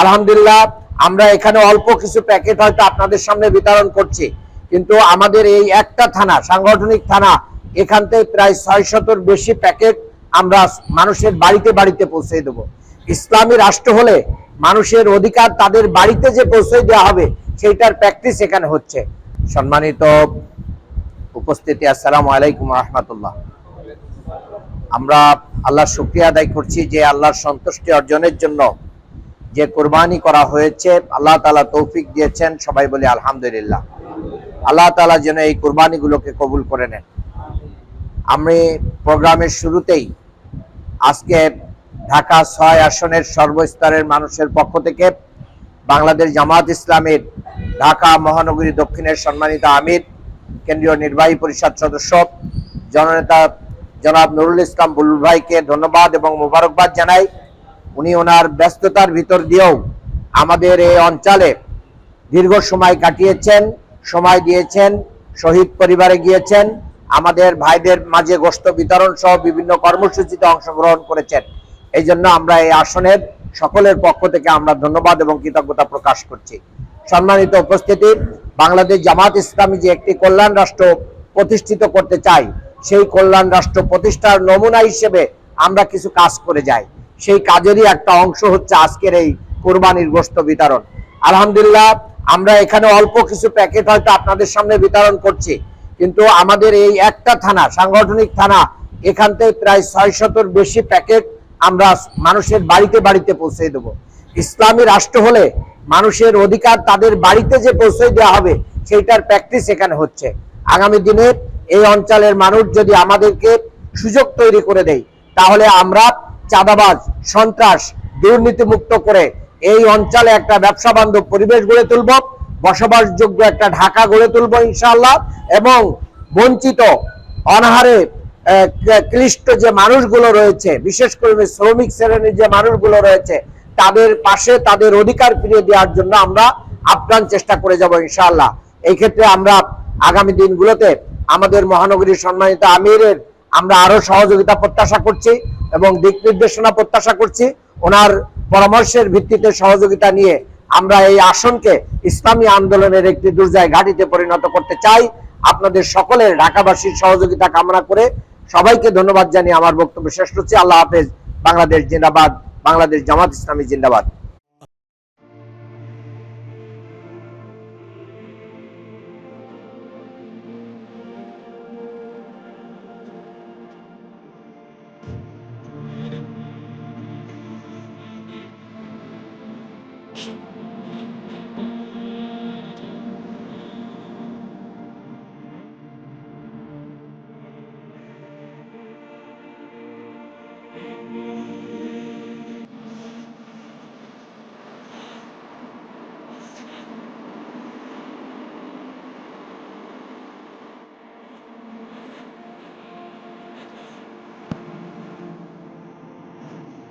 আলহামদুলিল্লাহ, আমরা এখানে অল্প কিছু প্যাকেট হয়তো আপনাদের সামনে বিতরণ করছি। কিন্তু আমাদের এই একটা থানা, সাংগঠনিক থানা, এখান থেকে প্রায় ছয় শতর বেশি প্যাকেট আমরা মানুষের বাড়িতে বাড়িতে পৌঁছে দেব। ইসলামী রাষ্ট্র হলে মানুষের অধিকার তাদের বাড়িতে যে পৌঁছে দেওয়া হবে, সেইটার প্র্যাকটিস এখানে হচ্ছে। সম্মানিত উপস্থিতি, আসসালামু আলাইকুম রহমতুল্লাহ। আমরা আল্লাহর শুক্রিয়া আদায় করছি যে আল্লাহর সন্তুষ্টি অর্জনের জন্য যে কোরবানি করা হয়েছে, আল্লাহ তালা তৌফিক দিয়েছেন, সবাই বলি আলহামদুলিল্লাহ। আল্লাহ তালা যেন এই কোরবানিগুলোকে কবুল করে নেন। আমি প্রোগ্রামের শুরুতেই আজকে ঢাকা ছয় আসনের সর্বস্তরের মানুষের পক্ষ থেকে বাংলাদেশ জামাত ইসলামের ঢাকা মহানগরী দক্ষিণের সম্মানিত আমির, কেন্দ্রীয় নির্বাহী পরিষদ সদস্য, জননেতা জনাব নুরুল ইসলাম বুলুল ভাইকে ধন্যবাদ এবং মোবারকবাদ জানাই। উনি ওনার ব্যস্ততার ভিতর দিয়েও আমাদের এই অঞ্চলে দীর্ঘ সময় কাটিয়েছেন, সময় দিয়েছেন, শহীদ পরিবারে গিয়েছেন, আমাদের ভাইদের মাঝে গোষ্ঠ বিতরণ সহ বিভিন্ন কর্মসূচিতে অংশগ্রহণ করেছেন। এই জন্য আমরা এই আসনের সকলের পক্ষ থেকে আমরা ধন্যবাদ এবং কৃতজ্ঞতা প্রকাশ করছি। সম্মানিত উপস্থিতি, বাংলাদেশ জামাত ইসলামী যে একটি কল্যাণ রাষ্ট্র প্রতিষ্ঠিত করতে চাই সেই কল্যাণ রাষ্ট্র প্রতিষ্ঠার নমুনা হিসেবে আমরা কিছু কাজ করে যাই। সেই কাজেরই একটা অংশ হচ্ছে আজকের এই কোরবানির গোষ্ঠ বিতরণ। আলহামদুলিল্লাহ, আমরা এখানে অল্প কিছু প্যাকেট হয়তো আপনাদের সামনে বিতরণ করছি। কিন্তু আমাদের এই একটা থানা, সাংগঠনিক থানা, এখান থেকে প্রায় ছয় শতর বেশি প্যাকেট আমরা মানুষের বাড়িতে বাড়িতে পৌঁছে দেব। ইসলামী রাষ্ট্র হলে মানুষের অধিকার তাদের বাড়িতে যে পৌঁছে দেওয়া হবে, সেইটার প্র্যাকটিস এখানে হচ্ছে। আগামী দিনে এই অঞ্চলের মানুষ যদি আমাদেরকে সুযোগ তৈরি করে দেয়, তাহলে আমরা চাঁদাবাজ, সন্ত্রাস দুর্নীতি মুক্ত করে এই অঞ্চলে একটা ব্যবসা বান্ধব পরিবেশ গড়ে তুলব, বসবাসযোগ্য একটা ঢাকা গড়ে তুলব ইনশাআল্লাহ, এবং বঞ্চিত, অনাহারে ক্লিষ্ট যে মানুষগুলো রয়েছে, বিশেষ করে শ্রমিক শ্রেণির যে মানুষগুলো রয়েছে, তাদের পাশে তাদের অধিকার ফিরিয়ে দেওয়ার জন্য আমরা আপ্রাণ চেষ্টা করে যাব ইনশাআল্লাহ। এই ক্ষেত্রে আমরা আগামী দিনগুলোতে আমাদের মহানগরীর সম্মানিত আমিরের আমরা আরও সহযোগিতা প্রত্যাশা করছি এবং দিক নির্দেশনা প্রত্যাশা করছি। ওনার পরামর্শের ভিত্তিতে সহযোগিতা নিয়ে আমরা এই আসনকে ইসলামী আন্দোলনের একটি দুর্জয় ঘাটিতে পরিণত করতে চাই। আপনাদের সকলের ঢাকাবাসীর সহযোগিতা কামনা করে সবাইকে ধন্যবাদ জানিয়ে আমার বক্তব্য শেষ করছি। আল্লাহ হাফেজ। বাংলাদেশ জিন্দাবাদ। বাংলাদেশ জামাত ইসলামী জিন্দাবাদ।